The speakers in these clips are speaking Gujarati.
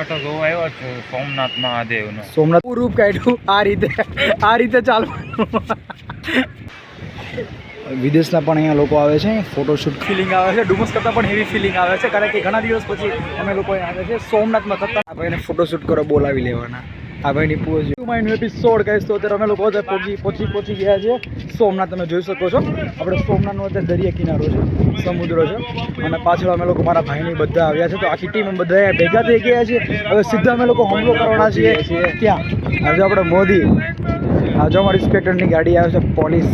દરિયાકાંઠો જોવા આવ્યો છું સોમનાથ મહાદેવનો. સોમનાથ રૂપ કાઢ્યું. આ રીતે આ રીતે ચાલવાનું વિદેશના પણ અહીંયા લોકો આવે છે ફોટોશૂટ ફિલિંગ આવે છે ડુમસ કરતાં પણ હેવી ફિલિંગ આવે છે કારણ કે ઘણા દિવસ પછી અમે લોકો અહીંયા આવે છે સોમનાથમાં થતા ભાઈને ફોટોશૂટ કરો બોલાવી લેવાના. આ ભાઈની પૂછ માઇન્ડ એપિસોડ કહીશ તો અત્યારે અમે લોકો પહોંચી પહોંચી ગયા છે સોમનાથ તમે જોઈ શકો છો. આપણે સોમનાથનો અત્યારે દરિયા કિનારો છે, સમુદ્ર છે. અને પાછળ અમે લોકો મારા ભાઈની બધા આવ્યા છે. તો આખી ટીમ બધા ભેગા થઈ ગયા છે હવે સીધા અમે લોકો હુમલો કરવાના છીએ ક્યાં આજે આપણે મોદી. આજે અમારી ઇન્સ્પેક્ટરની ગાડી આવે છે, પોલીસ.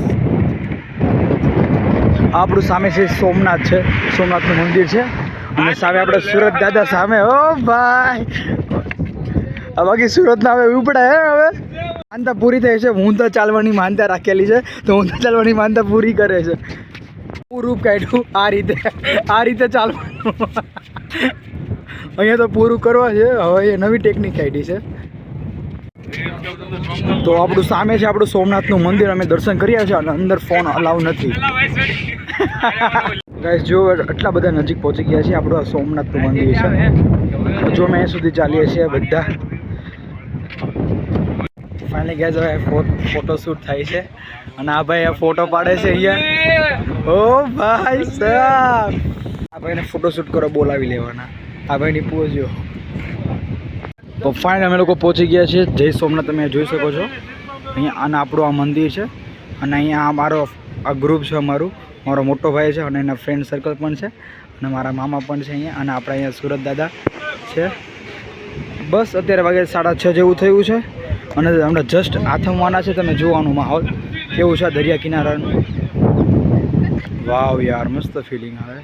આપણું સામે છે સોમનાથ છે. સોમનાથનું મંદિર છે. અને સામે આપણે સુરત દાદા સામે. ઓ ભાઈ! બાકી સુરતના હવે એવું હે, હવે? માનતા પૂરી થઈ છે. હું તો ચાલવાની માનતા રાખેલી છે. તો હું તો ચાલવાની માનતા પૂરી કરે છે. પૂરું કાઢ્યું આ રીતે. આ રીતે ચાલવાનું. અહીંયા તો પૂરું કરવા છે. હવે એ નવી ટેકનિક કાઢી છે. તો આપણું સામે છે આપણું સોમનાથનું મંદિર. અમે દર્શન કર્યા છે અને અંદર ફોન અલાવ નથી. ગાઈસ જો આટલા બધા નજીક પહોંચી ગયા છે આપણું આ સોમનાથનું મંદિર છે. જો અહીંયા સુધી ચાલીએ છીએ બધા. ફાઇનલી ગયા હવે ફોટો શૂટ થાય છે. અને આ ભાઈ ફોટો પાડે છે અહીંયા. ઓ ભાઈ સાહેબ! આ ભાઈને ફોટો શૂટ કરો બોલાવી લેવાના. આ ભાઈની પૂછ્યો તો ફાઇન અમે લોકો પહોંચી ગયા છીએ. જય સોમનાથ, તમે જોઈ શકો છો. અહીંયા અને આપણું આ મંદિર છે. અને અહીંયા મારો, આ ગ્રુપ છે અમારું. મારો મોટો ભાઈ છે અને એના ફ્રેન્ડ સર્કલ પણ છે. અને મારા મામા પણ છે અહીંયા. અને આપણા અહીંયા સુરત દાદા છે. બસ, અત્યારે વાગે સાડા છ જેવું થયું છે. અને હમણાં જસ્ટ આથમવાના છે, તમે જોવાનું માહોલ. કેવું છે દરિયા કિનારાનું? વાવ યાર, મસ્ત ફિલિંગ આવે.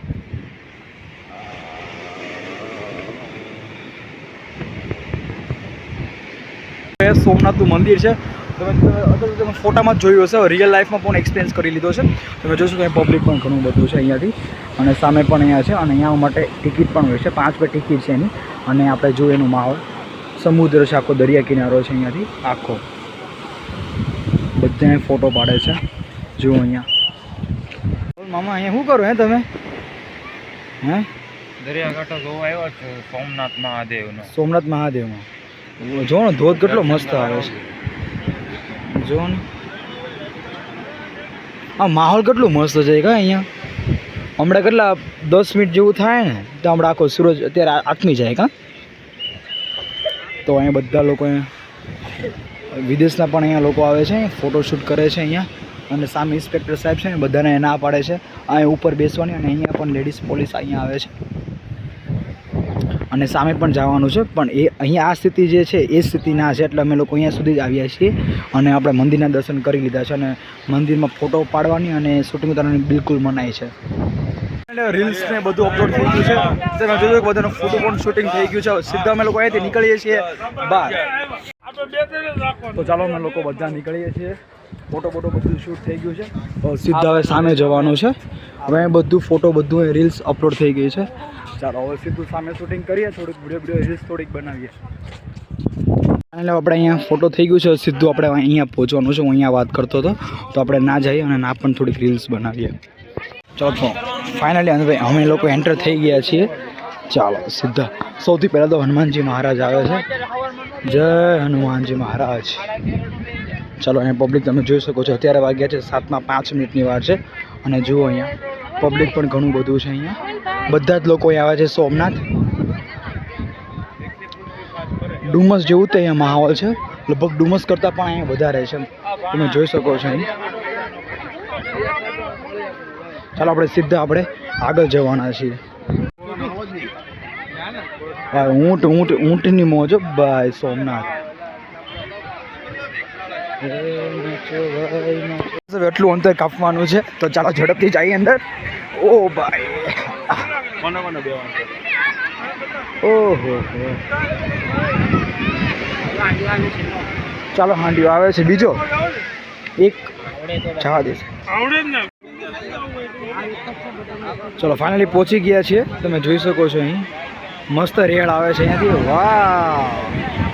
સોમનાથનું મંદિર છે. તમે અત્યારે તમે ફોટામાં જ જોયું હશે રિયલ લાઈફમાં પણ એક્સપિરિયન્સ કરી લીધો છે. તમે જોશો કે પબ્લિક પણ ઘણું બધું છે અહીંયાથી. અને સામે પણ અહીંયા છે, અને અહીંયા માટે ટિકિટ પણ હોય છે. પાંચ રૂપિયા ટિકિટ છે એની. અને આપણે જોઈએ એનું માહોલ. સમુદ્ર છે આખો દરિયા કિનારો છે અહીંયાથી આખો. બધા ફોટો પાડે છે. જુઓ અહીંયા. મામા અહીંયા શું કરો હે તમે? હે? દરિયાકાંઠો જોવા આવ્યો છું સોમનાથ મહાદેવનો. સોમનાથ મહાદેવમાં. જો ને ધોધ કેટલો મસ્ત આવે છે. જો ને. આ માહોલ કેટલું મસ્ત છે કા અહીંયા? હમણાં કેટલા દસ મિનિટ જેવું થાય ને તો હમણાં આખો સૂરજ અત્યારે આથમી જાય કા? તો અહીંયા બધા લોકો વિદેશના પણ અહીંયા લોકો આવે છે, ફોટોશૂટ કરે છે અહીંયા. અને સામે ઇન્સ્પેક્ટર સાહેબ છે ને, બધાને ના પાડે છે. અહીંયા ઉપર બેસવાની અને અહીંયા પણ લેડીઝ પોલીસ અહીંયા આવે છે. અને સામે પણ જવાનું છે, પણ એ અહીંયા આ સ્થિતિ જે છે, એ સ્થિતિ ના છે. એટલે અમે લોકો અહીંયા સુધી જ આવ્યા છીએ અને આપણે મંદિરના દર્શન કરી લીધા છે અને મંદિરમાં ફોટો પાડવાની અને શૂટિંગ કરવાની બિલકુલ મનાઈ છે. રીલ્સ ને બધું અપલોડ થઈ ગયું છે. તમે જોયું કે બધાનું ફોટો પણ શૂટિંગ થઈ ગયું છે. સીધા અમે લોકો અહીંયાથી નીકળીએ છીએ બહાર. તો ચાલો અમે લોકો બધા નીકળીએ છીએ. ફોટો ફોટો બધું શૂટ થઈ ગયું છે. સીધા હવે સામે જવાનું છે. હવે બધું ફોટો બધું રીલ્સ અપલોડ થઈ ગઈ છે. ચાલો હવે સીધું સામે શૂટિંગ કરીએ, થોડીક વીડિયો વીડિયો રીલ્સ થોડીક બનાવીએ. એટલે આપણે અહીંયા ફોટો થઈ ગયું છે. સીધું આપણે અહીંયા પહોંચવાનું છે. હું અહીંયા વાત કરતો હતો. તો આપણે ના જઈએ અને ના પણ થોડીક રીલ્સ બનાવીએ. ચોથો. ફાઇનલી હવે અમે લોકો એન્ટર થઈ ગયા છીએ. ચાલો, સીધા. સૌથી પહેલાં તો હનુમાનજી મહારાજ આવે છે. જય હનુમાનજી મહારાજ. ચાલો, અહીંયા પબ્લિક તમે જોઈ શકો છો, અત્યારે વાગ્યા છે સાતમાં પાંચ મિનિટની વાર છે. અને જુઓ અહીંયા પબ્લિક પણ ઘણું બધું છે અહીંયા. બધા જ લોકો અહીંયા આવે છે સોમનાથ. ડુમસ જેવું તો અહીંયા માહોલ છે. લગભગ ડુમસ કરતાં પણ અહીંયા વધારે છે. તમે જોઈ શકો છો અહીં. ચાલો આપણે સીધા આપણે આગળ જવાના છીએ. હા ઊંટ ઊંટ, ઊંટની મોજ ભાઈ, સોમનાથ. એટલું અંતર કાપવાનું છે. તો ચાલો ઝડપથી જઈએ અંદર. ઓ ભાઈ. ઓહો. ચાલો હાંડીઓ આવે છે. બીજો એક જવા દેશે ચલો ફાઇનલી પહોંચી ગયા છીએ. તમે જોઈ શકો છો અહીં. મસ્ત રેડ આવે છે અહીંયાથી. વાહ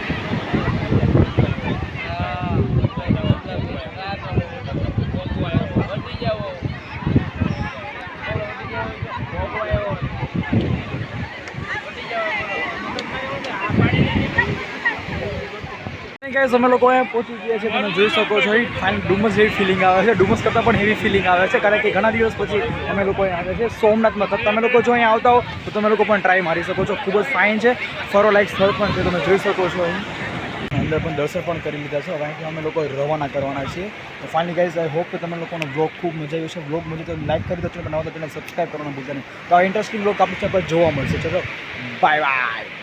ગાઈસ અમે લોકો અહીંયા પહોંચી ગયા છે તમે જોઈ શકો છો ફાઇન ડુમસ જેવી ફિલિંગ આવે છે. ડુમસ કરતાં પણ હેવી ફિલિંગ આવે છે, કારણ કે ઘણા દિવસ પછી અમે લોકો અહીંયા આવે છે સોમનાથમાં. તમે લોકો જો અહીંયા આવતા હો, તો તમે લોકો પણ ટ્રાય મારી શકો છો. ખૂબ જ ફાઇન છે. ફરો લાઇક સ્થળ પણ છે. તમે જોઈ શકો છો અહીં. અંદર પણ દર્શન પણ કરી લીધા છે. હવે અહીંથી અમે લોકો રવાના કરવાના છીએ. તો ફાઇનલી ગાઈઝ આઈ હોપ કે તમે લોકોનો બ્લોગ ખૂબ મજા આવ્યો છે બ્લોગ મજા તો લાઈક કરી દો, ચેનલ બનાવો તો તેને સબસ્ક્રાઈબ કરવાનું ભૂલતા નહીં. તો આ ઇન્ટરેસ્ટિંગ બ્લોગ આપણી ચેનલ જોવા મળશે. ચલો બાય બાય